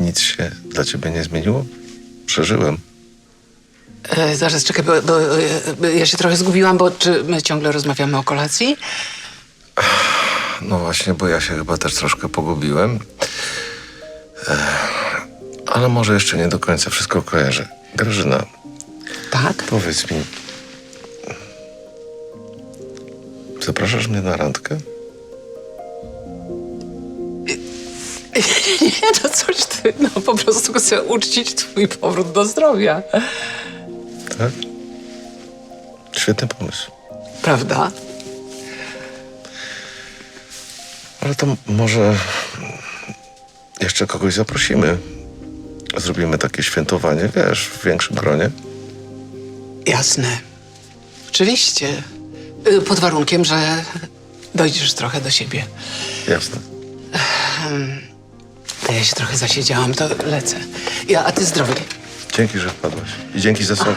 nic się dla ciebie nie zmieniło? Przeżyłem. E, zaraz, czekaj, bo, bo e, ja się trochę zgubiłam, bo czy my ciągle rozmawiamy o kolacji? No właśnie, bo ja się chyba też troszkę pogubiłem. Ech, ale może jeszcze nie do końca wszystko kojarzę. Grażyna, Tak? powiedz mi. Zapraszasz mnie na randkę? Nie, to coś ty, no po prostu chcę uczcić twój powrót do zdrowia. Tak? Świetny pomysł. Prawda? Ale to może jeszcze kogoś zaprosimy. Zrobimy takie świętowanie, wiesz, w większym gronie. Jasne. Oczywiście. Y, Pod warunkiem, że dojdziesz trochę do siebie. Jasne. To ja się trochę zasiedziałam, to lecę. Ja, a ty zdrowy. Dzięki, że wpadłaś. I dzięki za sok.